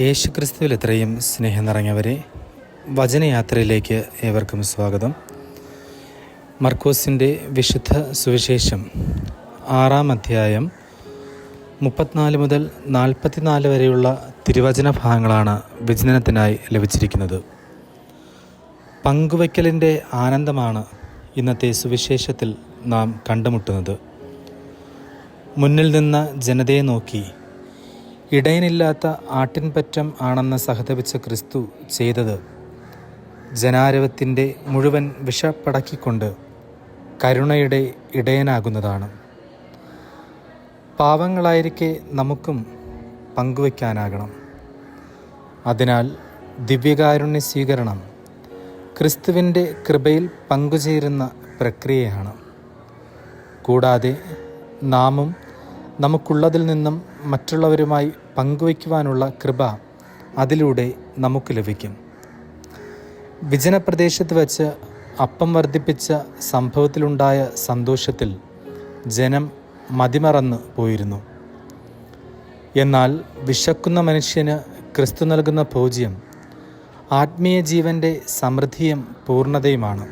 യേശുക്രിസ്തുവിൽ ഇത്രയും സ്നേഹം നിറഞ്ഞവരെ വചനയാത്രയിലേക്ക് ഏവർക്കും സ്വാഗതം. മർക്കോസിന്റെ വിശുദ്ധ സുവിശേഷം ആറാം അധ്യായം മുപ്പത്തിനാല് മുതൽ നാൽപ്പത്തിനാല് വരെയുള്ള തിരുവചന ഭാഗങ്ങളാണ് വിചനനത്തിനായി ലഭിച്ചിരിക്കുന്നത്. പങ്കുവയ്ക്കലിന്റെ ആനന്ദമാണ് ഇന്നത്തെ സുവിശേഷത്തിൽ നാം കണ്ടുമുട്ടുന്നത്. മുന്നിൽ നിന്ന ജനതയെ നോക്കി ഇടയനില്ലാത്ത ആട്ടിൻപറ്റം ആണെന്ന് സഹതപിച്ച ക്രിസ്തു ചെയ്തത് ജനാരവത്തിന്റെ മുഴുവൻ വിഷപ്പടക്കിക്കൊണ്ട് കരുണയുടെ ഇടയനാകുന്നതാണ്. പാവങ്ങളായിരിക്കെ നമുക്കും പങ്കുവയ്ക്കാനാകണം. അതിനാൽ ദിവ്യകാരുണ്യ സ്വീകരണം ക്രിസ്തുവിന്റെ കൃപയിൽ പങ്കുചേരുന്ന പ്രക്രിയയാണ്. കൂടാതെ നാമും നമുക്കുള്ളതിൽ നിന്നും മറ്റുള്ളവരുമായി പങ്കുവയ്ക്കുവാനുള്ള കൃപ അതിലൂടെ നമുക്ക് ലഭിക്കും. വിജനപ്രദേശത്ത് വച്ച് അപ്പം വർദ്ധിപ്പിച്ച സംഭവത്തിലുണ്ടായ സന്തോഷത്തിൽ ജനം മതിമറന്ന് പോയിരുന്നു. എന്നാൽ വിശക്കുന്ന മനുഷ്യന് ക്രിസ്തു നൽകുന്ന ഭോജ്യം ആത്മീയ ജീവന്റെ സമൃദ്ധിയും പൂർണതയുമാണ്.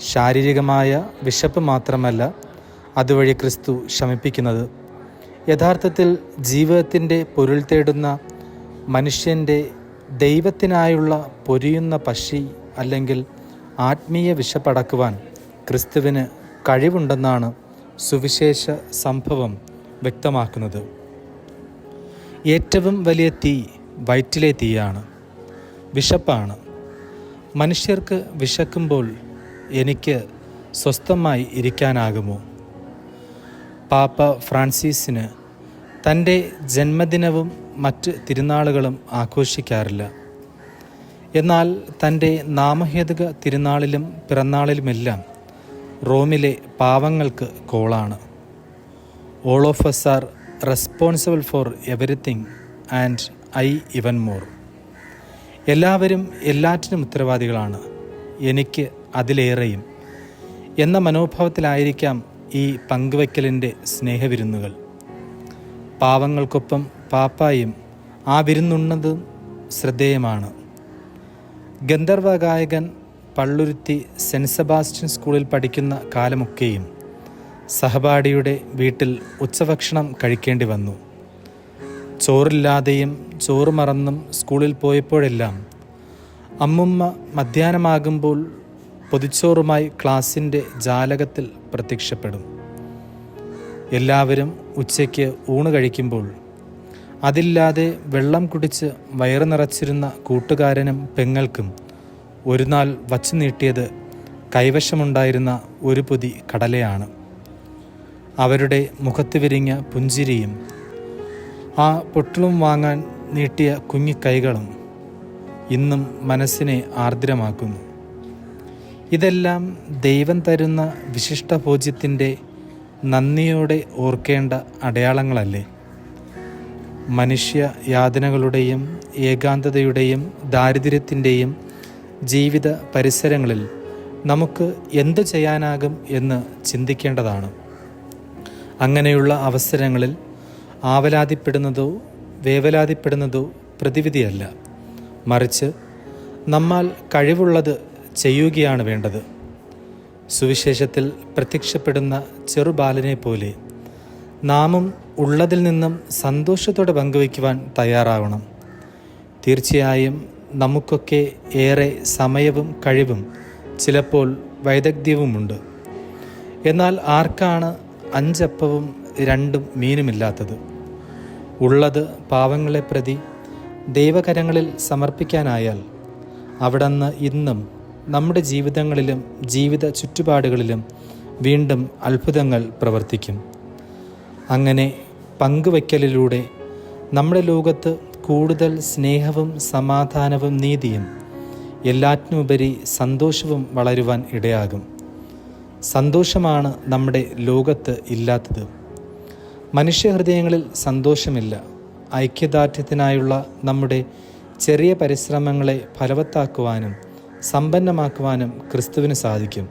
ശാരീരികമായ വിശപ്പ് മാത്രമല്ല അതുവഴി ക്രിസ്തു ശമിപ്പിക്കുന്നത്. യഥാർത്ഥത്തിൽ ജീവിതത്തിന്റെ പൊരുൾ തേടുന്ന മനുഷ്യന്റെ ദൈവത്തിനായുള്ള പൊരിയുന്ന പക്ഷി അല്ലെങ്കിൽ ആത്മീയ വിശപ്പടക്കുവാൻ ക്രിസ്തുവിന് കഴിവുണ്ടെന്നാണ് സുവിശേഷ സംഭവം വ്യക്തമാക്കുന്നത്. ഏറ്റവും വലിയ തീ വയറ്റിലെ തീയാണ്. വിശപ്പാണ്. മനുഷ്യർക്ക് വിശക്കുമ്പോൾ എനിക്ക് സ്വസ്ഥമായി ഇരിക്കാനാകുമോ? പാപ്പ ഫ്രാൻസിസിന് തന്റെ ജന്മദിനവും മറ്റ് തിരുനാളുകളും ആഘോഷിക്കാറില്ല. എന്നാൽ തന്റെ നാമഹേതുക തിരുനാളിലും പിറന്നാളിലുമെല്ലാം റോമിലെ പാവങ്ങൾക്ക് കോളാണ്. All of us are responsible for everything and I even more എല്ലാവരും എല്ലാറ്റിനും ഉത്തരവാദികളാണ്. എനിക്ക് അതിലേറെയും. എന്ന മനോഭാവത്തിലായിരിക്കാം ഈ പങ്കുവയ്ക്കലിന്റെ സ്നേഹവിരുന്നുകൾ. പാവങ്ങൾക്കൊപ്പം പാപ്പായും ആ വിരുന്നുണ്ണതും ശ്രദ്ധേയമാണ്. ഗന്ധർവ ഗായകൻ പള്ളുരുത്തി സെന്റ് സെബാസ്റ്റ്യൻ സ്കൂളിൽ പഠിക്കുന്ന കാലമൊക്കെയും സഹപാഠിയുടെ വീട്ടിൽ ഉച്ചഭക്ഷണം കഴിക്കേണ്ടി വന്നു. ചോറില്ലാതെയും ചോറ് മറന്നും സ്കൂളിൽ പോയപ്പോഴെല്ലാം അമ്മുമ്മ മധ്യാഹ്നമാകുമ്പോൾ പൊതിച്ചോറുമായി ക്ലാസിന്റെ ജാലകത്തിൽ പ്രത്യക്ഷപ്പെടും. എല്ലാവരും ഉച്ചയ്ക്ക് ഊണ് കഴിക്കുമ്പോൾ അതില്ലാതെ വെള്ളം കുടിച്ച് വയറ് നിറച്ചിരുന്ന കൂട്ടുകാരനും പെങ്ങൾക്കും ഒരു നാൾ വച്ചു നീട്ടിയത് കൈവശമുണ്ടായിരുന്ന ഒരു പൊതി കടലയാണ്. അവരുടെ മുഖത്ത് വിരിഞ്ഞ പുഞ്ചിരിയും ആ പൊട്ടളും വാങ്ങാൻ നീട്ടിയ കുഞ്ഞിക്കൈകളും ഇന്നും മനസ്സിനെ ആർദ്രമാക്കുന്നു. ഇതെല്ലാം ദൈവം തരുന്ന വിശിഷ്ട ഭോജ്യത്തിന്റെ നന്ദിയോടെ ഓർക്കേണ്ട അടയാളങ്ങളല്ലേ? മനുഷ്യ യാതനകളുടെയും ഏകാന്തതയുടെയും ദാരിദ്ര്യത്തിന്റെയും ജീവിത പരിസരങ്ങളിൽ നമുക്ക് എന്തു ചെയ്യാനാകും എന്ന് ചിന്തിക്കേണ്ടതാണ്. അങ്ങനെയുള്ള അവസരങ്ങളിൽ ആവലാതിപ്പെടുന്നതോ വേവലാതിപ്പെടുന്നതോ പ്രതിവിധിയല്ല. മറിച്ച് നമ്മൾ കഴിവുള്ളത് ചെയ്യുകയാണ് വേണ്ടത്. സുവിശേഷത്തിൽ പ്രത്യക്ഷപ്പെടുന്ന ചെറുബാലനെ പോലെ നാമും ഉള്ളതിൽ നിന്നും സന്തോഷത്തോടെ പങ്കുവയ്ക്കുവാൻ തയ്യാറാവണം. തീർച്ചയായും നമുക്കൊക്കെ ഏറെ സമയവും കഴിവും ചിലപ്പോൾ വൈദഗ്ധ്യവുമുണ്ട്. എന്നാൽ ആർക്കാണ് അഞ്ചപ്പവും രണ്ടും മീനുമില്ലാത്തത്? ഉള്ളത് പാവങ്ങളെ പ്രതി ദൈവകരങ്ങളിൽ സമർപ്പിക്കാനായാൽ അവിടുന്ന് ഇന്നും നമ്മുടെ ജീവിതങ്ങളിലും ജീവിത ചുറ്റുപാടുകളിലും വീണ്ടും അത്ഭുതങ്ങൾ പ്രവർത്തിക്കും. അങ്ങനെ പങ്കുവയ്ക്കലിലൂടെ നമ്മുടെ ലോകത്ത് കൂടുതൽ സ്നേഹവും സമാധാനവും നീതിയും എല്ലാറ്റിനുപരി സന്തോഷവും വളരുവാൻ ഇടയാകും. സന്തോഷമാണ് നമ്മുടെ ലോകത്ത് ഇല്ലാത്തത്. മനുഷ്യഹൃദയങ്ങളിൽ സന്തോഷമില്ല. ഐക്യദാർഢ്യത്തിനായുള്ള നമ്മുടെ ചെറിയ പരിശ്രമങ്ങളെ ഫലവത്താക്കുവാനും സമ്പന്നമാക്കുവാനും ക്രിസ്തുവിന് സാധിക്കും.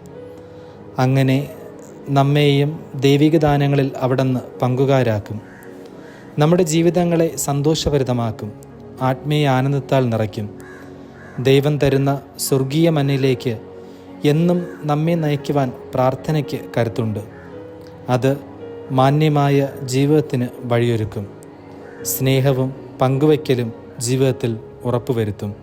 അങ്ങനെ നമ്മെയും ദൈവിക ദാനങ്ങളിൽ അവിടുന്ന് പങ്കുകാരാക്കും. നമ്മുടെ ജീവിതങ്ങളെ സന്തോഷഭരിതമാക്കും. ആത്മീയ ആനന്ദത്താൽ നിറയ്ക്കും. ദൈവം തരുന്ന സ്വർഗീയ മണ്ണിലേക്ക് എന്നും നമ്മെ നയിക്കുവാൻ പ്രാർത്ഥനയ്ക്ക് കരുത്തുണ്ട്. അത് മാന്യമായ ജീവിതത്തിന് വഴിയൊരുക്കും. സ്നേഹവും പങ്കുവയ്ക്കലും ജീവിതത്തിൽ ഉറപ്പുവരുത്തും.